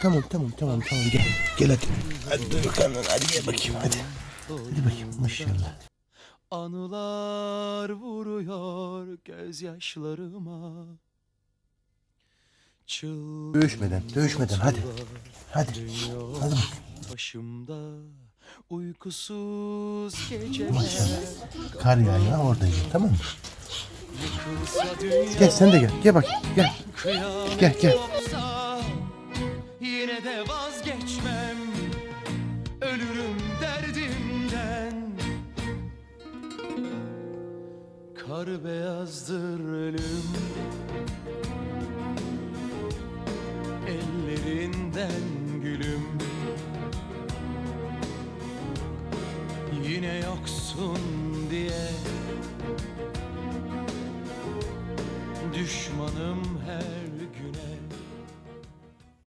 Tamam tamam tamam tamam gel. Gel hadi. Hadi dur bakalım hadi gel bakayım hadi. Hadi bakayım maşallah. Anılar vuruyor gözyaşlarıma Çıl Dövüşmeden dövüşmeden hadi. Hadi. Hadi. Başımda uykusuz geceler Kar yağıyor oradayım tamam mı? Gel sen de gel. Gel bak gel. Gel, gel. Yine de vazgeçmem. Ölürüm derdimden Kar beyazdır ölüm. Ellerinden gülüm. Yine yoksun diye. Düşmanım her güne.